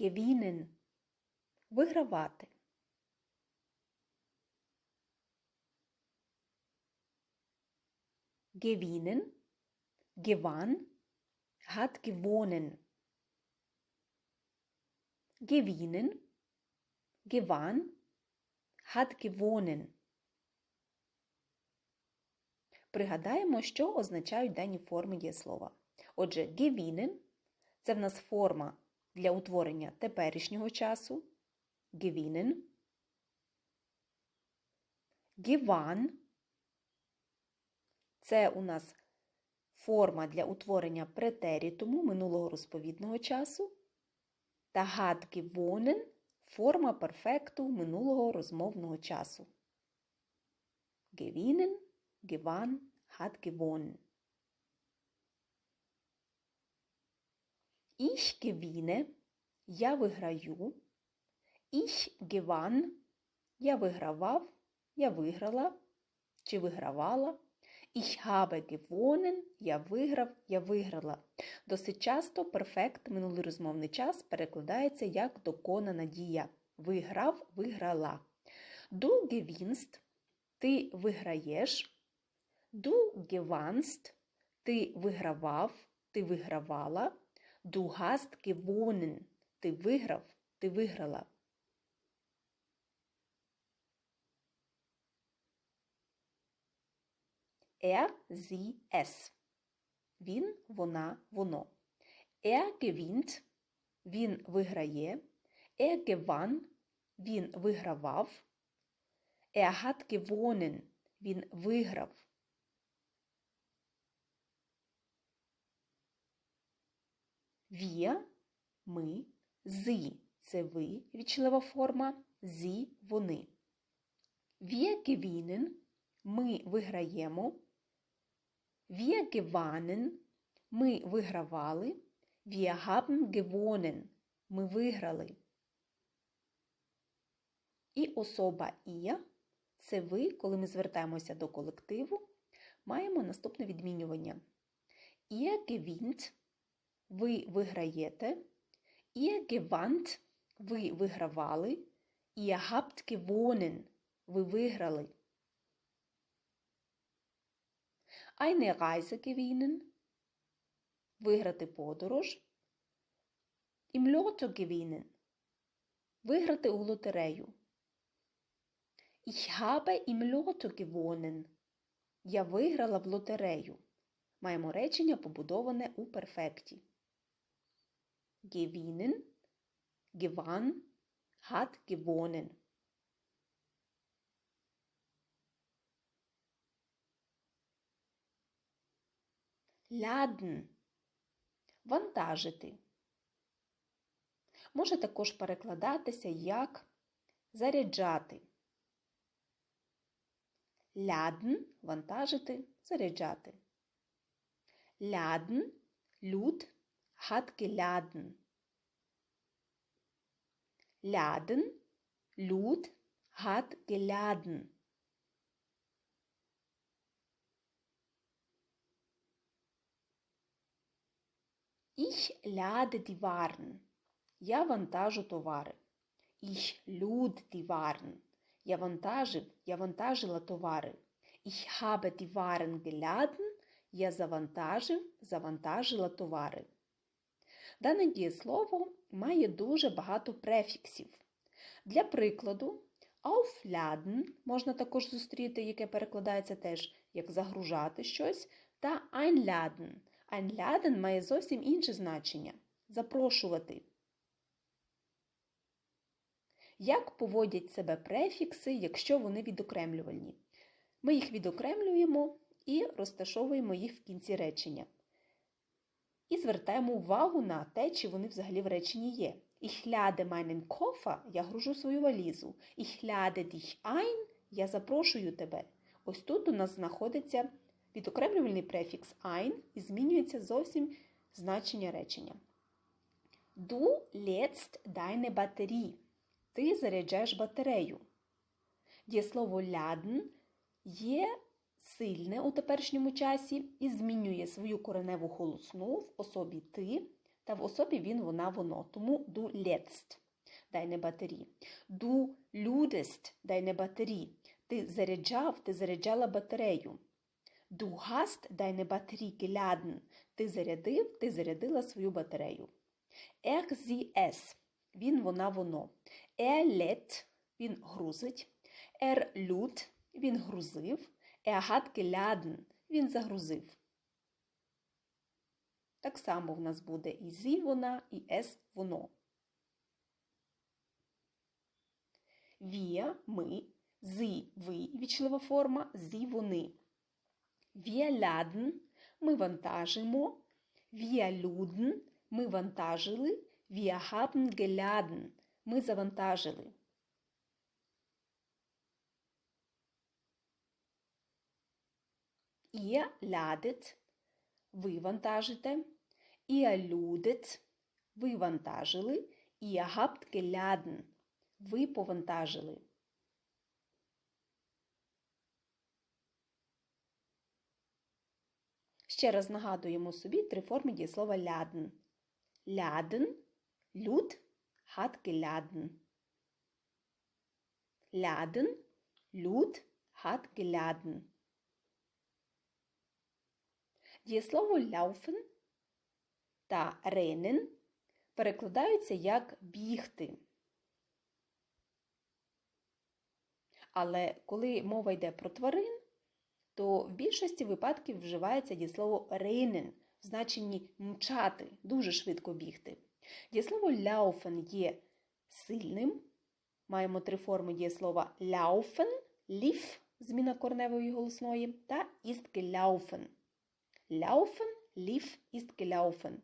gewinnen – вигравати. Hat gewonnen. Gewinnen, gewann, hat gewonnen. Пригадаємо, що означають дані форми дієслова. Отже, gewinnen – це в нас форма для утворення теперішнього часу. Gewinnen. Gewann – це у нас форма для утворення претерітуму минулого розповідного часу. Та hat gewonnen – форма перфекту минулого розмовного часу. Gewinnen, gewann, hat gewonnen. Ich gewinne – я виграю. Ich gewann – я вигравав, я виграла чи вигравала. Ich habe gewonnen – я виграв, я виграла. Досить часто перфект минулий розмовний час перекладається як доконана дія. Виграв, виграла. Du gewinnst – ти виграєш. Du gewannst – ти вигравав, ти вигравала. Du hast gewonnen – ти виграв, ти виграла. Er, sie, es. Він, вона, воно. Er gewinnt – він виграє. Er gewann – він вигравав. Er hat gewonnen – він виграв. Wir – ми. Sie – це ви, вічлива форма. Sie – вони. Wir gewinnen – ми виграємо. Wir gewannen – ми вигравали. Haben gewonnen – ми виграли. І особа «ія» – це ви, коли ми звертаємося до колективу, маємо наступне відмінювання. Ihr gewinnt – ви виграєте. Ihr gewannt – ви вигравали. Ihr habt gewonnen – ви виграли. Eine Reise gewinnen – виграти подорож. Im Lotto gewinnen – виграти у лотерею. Ich habe im Lotto gewonnen – я виграла в лотерею. Маємо речення, побудоване у перфекті. Gewinnen – gewann – hat gewonnen. Laden – вантажити. Може також перекладатися як заряджати. Laden – вантажити, заряджати. Laden – люд hat geladen. Laden – люд hat geladen. Ich lade die Waren. Я вантажу товари. Ich lud die Waren. Я вантажив, я вантажила товари. Ich habe die Waren geladen. Я завантажив, завантажила товари. Дане дієслово має дуже багато префіксів. Для прикладу, aufladen можна також зустріти, яке перекладається теж як загружати щось, та einladen. Einladen має зовсім інше значення запрошувати. Як поводять себе префікси, якщо вони відокремлювальні? Ми їх відокремлюємо і розташовуємо їх в кінці речення. І звертаємо увагу на те, чи вони взагалі в реченні є. Ich lade meinen Koffer – я гружу свою валізу. Ich lade dich ein – я запрошую тебе. Ось тут у нас знаходиться відокремлювальний префікс ein і змінюється зовсім значення речення. Du lädst deine Batterie. Ти заряджаєш батарею. Дієслово ляden є сильне у теперішньому часі і змінює свою кореневу голосну в особі ти та в особі він, вона, воно. Тому du letzt – deine Batterie. Du ludest – deine Batterie. Ти заряджав, ти заряджала батарею. Du hast deine Batterie geladen. Ти зарядив, ти зарядила свою батарею. Er, sie, es. Він, вона, воно. Er lädt. Він грузить. Er lud. Він грузив. Er hat geladen. Він загрузив. Так само в нас буде і зі вона, і ес воно. Wir, ми, зи, ви, вічлива форма, зі, вони. Wir laden, ми вантажимо. Wir luden, ми вантажили. Wir haben geladen, ми завантажили. Ihr ladet, ви вантажите. Ihr ludet, ви вантажили. Ihr habt geladen, ви повантажили. Ще раз нагадуємо собі три форми дієслова laden. Laden, lud, hat geladen. Laden, lud, hat geladen. Дієслово laufen та rennen перекладаються як бігти. Але коли мова йде про тварин, то в більшості випадків вживається дієслово rennen в значенні мчати, дуже швидко бігти. Дієслово laufen є сильним. Маємо три форми дієслова laufen, lief, зміна корневої голосної, та ist gelaufen. Laufen, lief, ist gelaufen.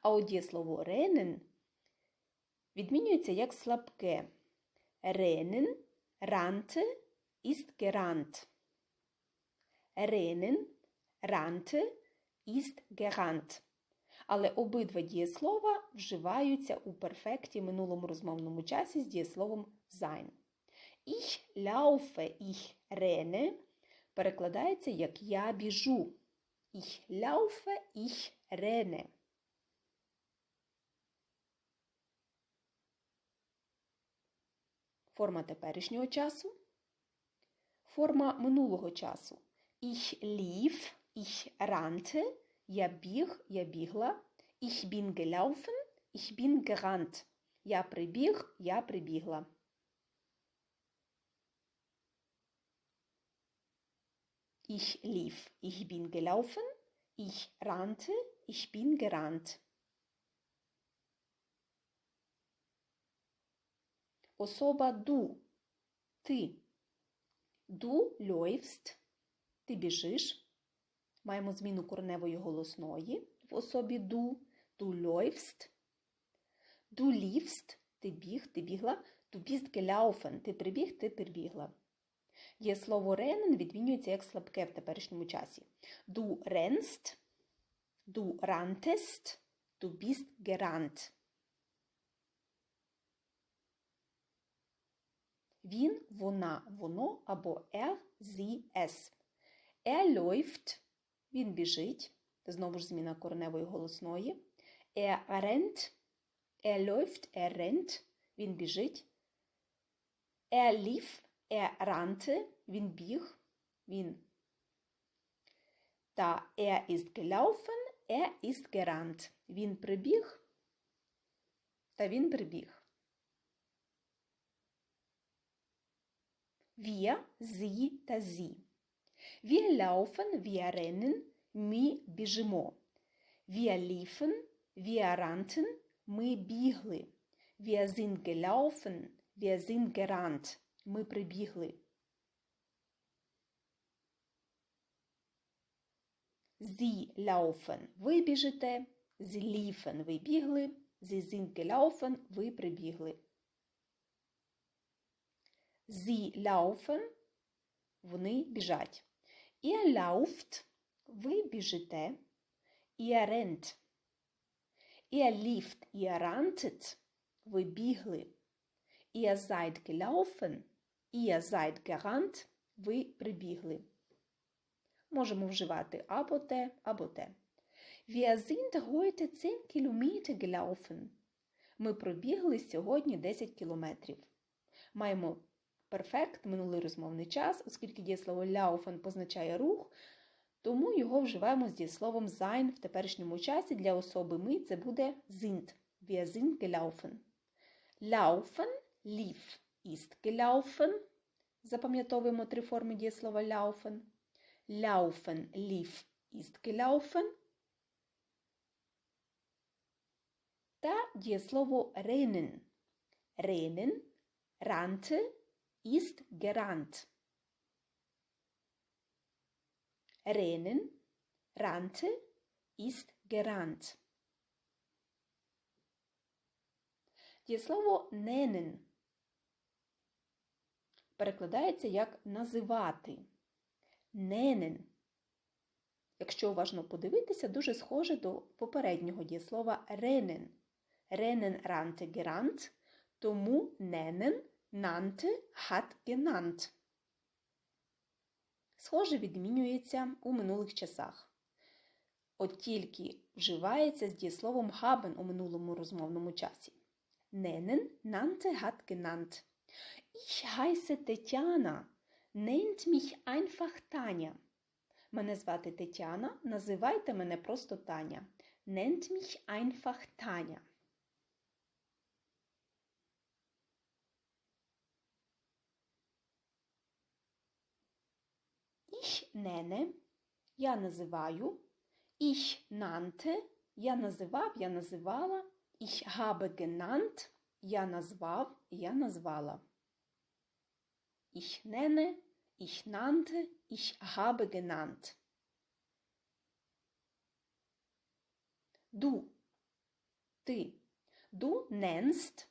А от дієслово rennen відмінюється як слабке. Rennen, rannte, ist gerannt. Rennen, rannte, ist gerannt. Але обидва дієслова вживаються у перфекті минулому розмовному часі з дієсловом sein. Ich laufe, ich renne перекладається як я біжу. Ich laufe, ich renne. Форма теперішнього часу. Форма минулого часу. Ich lief, ich rannte, я біг, я бігла. Ich bin gelaufen, ich bin gerannt. Я прибіг, я прибігла. Ich lief, ich bin gelaufen. Ich rannte, ich bin gerannt. Особа du. Ти. Du läufst. Ти біжиш. Маємо зміну корневої голосної в особі du. Du läufst. Du liefst. Ти біг, ти бігла. Bist gelaufen. Ти прибіг, ти прибігла. Дієслово rennen відмінюється як слабке в теперішньому часі. Du rennst, du ranntest, du bist gerannt. Він, вона, воно або er, sie, es. Er läuft, він біжить, знову ж зміна кореневої голосної. Er rennt, er läuft, er rennt, він біжить. Er lief, er rannte, він біг, він. Та er ist gelaufen, er ist gerannt. Він прибіг, та він прибіг. Wir, sie та sie. Wir laufen, wir rennen, ми біжимо. Wir liefen, wir rannten, ми бігли. Wir sind gelaufen, wir sind gerannt. Ми прибігли. Sie laufen. Ви біжите. Sie liefen. Ви бігли. Sie sind gelaufen. Ви прибігли. Sie laufen. Вони біжать. Ihr lauft. Ви біжите. Ihr rennt. Ihr lieft. Ihr ranntet. Ви бігли. Ihr seid gelaufen. Ihr seid gerannt. Ви прибігли. Можемо вживати або те, або те. Wir sind heute 10 Kilometer gelaufen. Ми пробігли сьогодні 10 кілометрів. Маємо перфект минулий розмовний час, оскільки дієслово laufen позначає рух, тому його вживаємо з дієсловом sein в теперішньому часі для особи ми це буде sind. Wir sind gelaufen. Laufen, lief, ist gelaufen. Запам'ятовуємо три форми дієслова laufen. Laufen, lief, ist gelaufen. Та дієслово rennen. Rennen, rannte, ist gerannt. Rennen, rannte, ist gerannt. Дієслово nennen перекладається як називати. Nennen. Якщо уважно подивитися, дуже схоже до попереднього дієслова rennen. Rennen, rannte, gerannt, тому nennen, nannte, hat genannt. Схоже відмінюється у минулих часах. От тільки вживається з дієсловом haben у минулому розмовному часі. Nennen, nannte, hat genannt. Ich heiße Тетяна. Nennt mich einfach Таня. Мене звати Тетяна. Називайте мене просто Таня. Nennt mich einfach Таня. Ich nenne. Я називаю. Ich nannte. Я називав, я називала. Ich habe genannt. Я назвав, я назвала. Ich nenne, ich nannte, ich habe genannt. Du. Ти. Du nennst.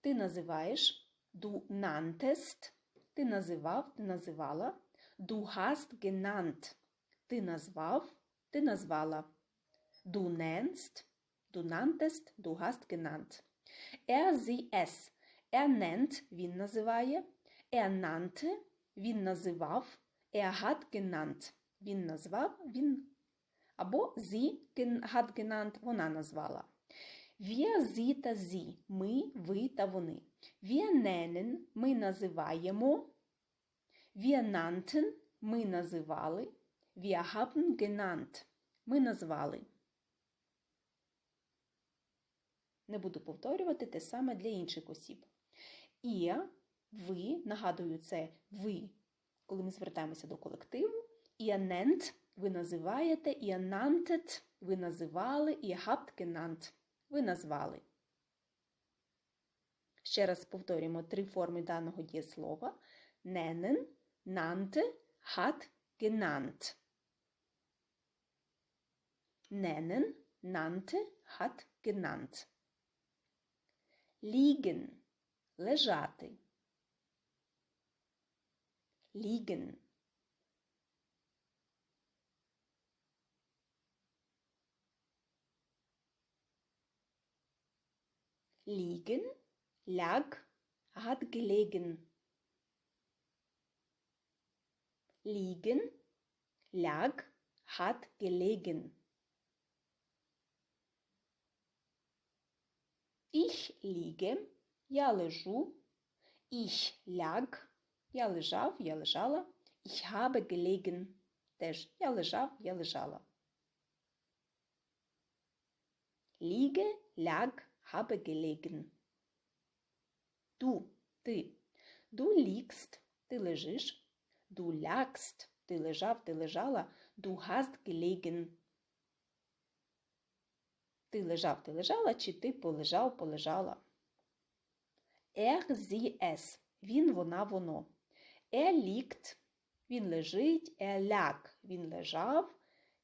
Ти називаєш. Du nanntest. Ти називав, ти називала. Du hast genannt. Ти назвав, ти назвала. Du nennst. Du nanntest, du hast genannt. Er, sie, es. Er nennt, він називає. Er nannte, він називав. Er hat genannt. Він назвав, він. Або sie hat genannt, вона назвала. Wir, sie та sie. Ми, ви та вони. Wir nennen, ми називаємо. Wir nannten, ми називали. Wir haben genannt. Ми назвали. Не буду повторювати те саме для інших осіб. І ви, нагадую, це ви, коли ми звертаємося до колективу. Nennt – ви називаєте, nanntet – ви називали, habt – ви назвали. Ще раз повторюємо три форми даного дієслова. Nannte, hat genannt. Nennen, nannte, hat genannt. Liegen – лежати. Liegen. Liegen, lag, hat gelegen. Liegen, lag, hat gelegen. Ich liege, я лежу. Ich lag, я лежав, я лежала. Ich habe gelegen. Теж я лежав, я лежала. Liege, lag, habe gelegen. Du, ти. Du liegst, ти лежиш. Du lagst, ти лежав, ти лежала. Du hast gelegen. Ти лежав, ти лежала, чи ти полежав, полежала. Er, sie, es. Він, вона, воно. Er liegt, він лежить, er lag, він лежав,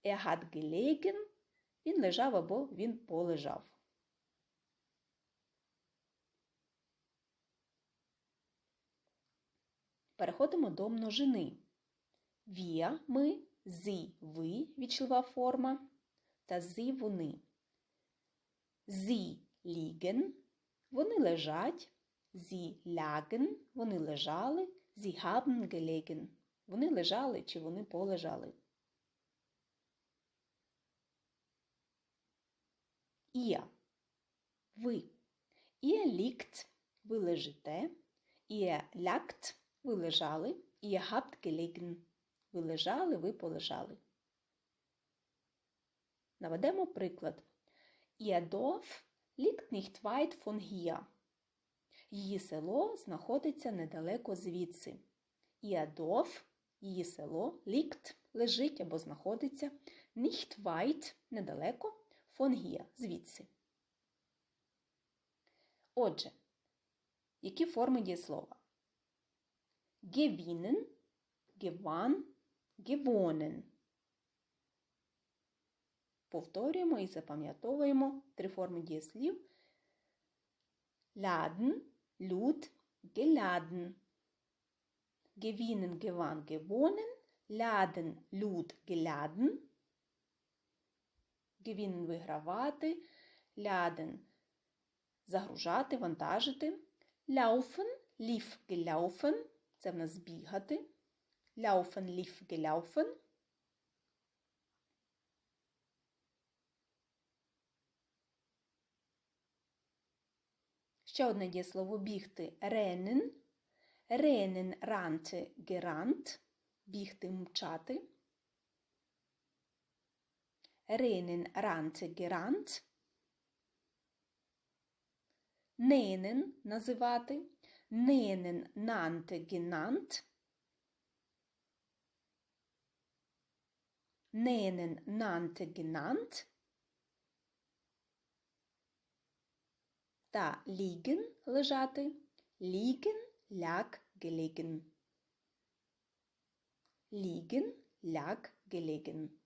er hat gelegen, він лежав або він полежав. Переходимо до множини. Wir – ми, sie – ви, вічлива форма, та sie – вони. Sie liegen, вони лежать, sie lagen, вони лежали, sie haben gelegen, вони лежали чи вони полежали. Ihr – ви. Ihr liegt – ви лежите. Ihr lagt – ви лежали. Ihr habt gelegen – ви лежали, ви полежали. Наведемо приклад. Ihr Dorf liegt nicht weit von hier. Її село знаходиться недалеко звідси. Ihr Dorf – її село liegt – лежить або знаходиться nicht недалеко von hier – звідси. Отже, які форми дієслова? Gewinnen, gewann, gewonnen. Повторюємо і запам'ятовуємо три форми дієслів. Laden, Lud, geladen. Gewinnen, gewann, gewonnen. Laden, Lud, geladen. Gewinnen – вигравати. Laden – загружати, вантажити. Laufen, lief, gelaufen. Це в нас бігати. Laufen, lief, gelaufen. Ще одне дієслово бігти rennen. Rennen, rannte, gerannt. Бігти, мчати. Rennen, rannte, gerannt. Nennen – називати. Nennen, nannte, genannt. Nennen, nannte, genannt. Та liegen – лежати. Liegen, lag, gelegen. Liegen, lag, gelegen.